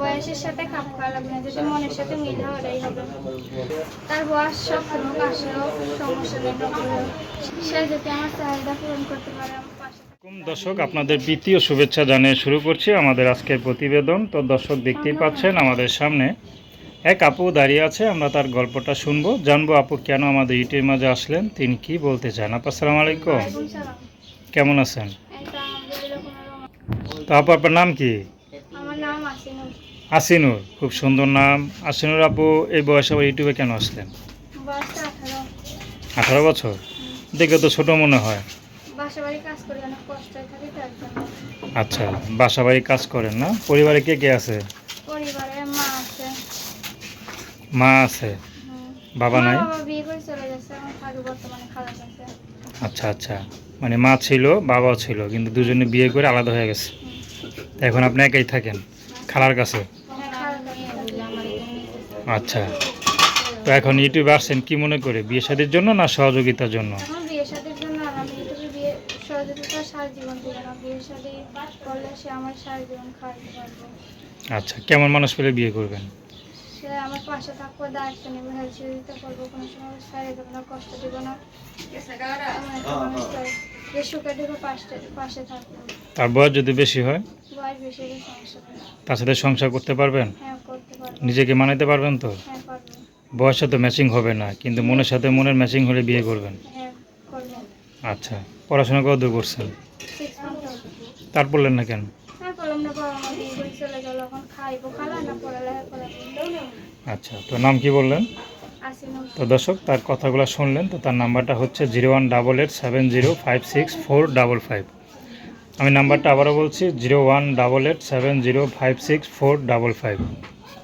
বয়সের সাথে খাপ খাওয়া লাগবে না যদি মনের সাথে মিল হয় ওটাই হবে। তার বয়স সব রোগ আসলেও সমস্যা নেই সে যদি আমার চাহিদা পূরণ করতে পারে দর্শক আপনাদের প্রীতীয় শুভেচ্ছা জানিয়ে শুরু করছি আমাদের আজকের প্রতিবেদন। তো দর্শক দেখতেই পাচ্ছেন আমাদের সামনে এক আপু দাঁড়িয়ে আছে আমরা তার গল্পটা শুনব। জানব আপু কেন আমাদের ইউটিউবের মাঝে আসলেন তিনি কি বলতে চান? আপু আসসালামু আলাইকুম। কেমন আছেন? তো আপু আপনার নাম কি? আসিনুর খুব সুন্দর নাম। আসিনুর আপু এই বয়সে আবার ইউটিউবে কেন আসলেন? আঠারো। বছর? দেখে তো ছোট মনে হয়। আচ্ছা বাসা বাড়ি কাজ করেন না? পরিবারে কে কে আছে? মা আছে। বাবা নাই? আচ্ছা আচ্ছা। মানে মা ছিল বাবাও ছিল কিন্তু দুজনে বিয়ে করে আলাদা হয়ে গেছে। এখন আপনি একাই থাকেন খালার কাছে। আচ্ছা। তো এখন ইউটিউবে আসছেন কি মনে করে? বিয়ে শাদির জন্য না সহযোগিতার জন্য? আচ্ছা কেমন মানুষ পেলে বিয়ে করবেন? সে আমার পাশে থাকব দায়িত্ব নেবে হেল্প সহযোগিতা করব কোনো সময় ছেড়ে দেবো না কষ্ট দেবো না। এমন একটা মানুষ চাই, যে সুখে দুঃখে পাশে পাশে থাকব। তার বয়স যদি বেশি হয়? তার সাথে সংসার করতে পারবেন? হ্যাঁ নিজেকে মানাতে পারবেন তো? হ্যাঁ বয়সে তো ম্যাচিং হবে না কিন্তু মনের সাথে মনের ম্যাচিং হলে বিয়ে করবেন? হ্যাঁ আচ্ছা পড়াশোনা কত দূর করছেন তার পড়লেন না কেন? হ্যাঁ আচ্ছা তো নাম কি বললেন? তো দর্শক তার কথাগুলো শুনলেন তো তার নাম্বারটা হচ্ছে zero one double eight seven zero five six four double five. আমি নাম্বারটা আবারও বলছি zero one double eight seven zero five six four double five.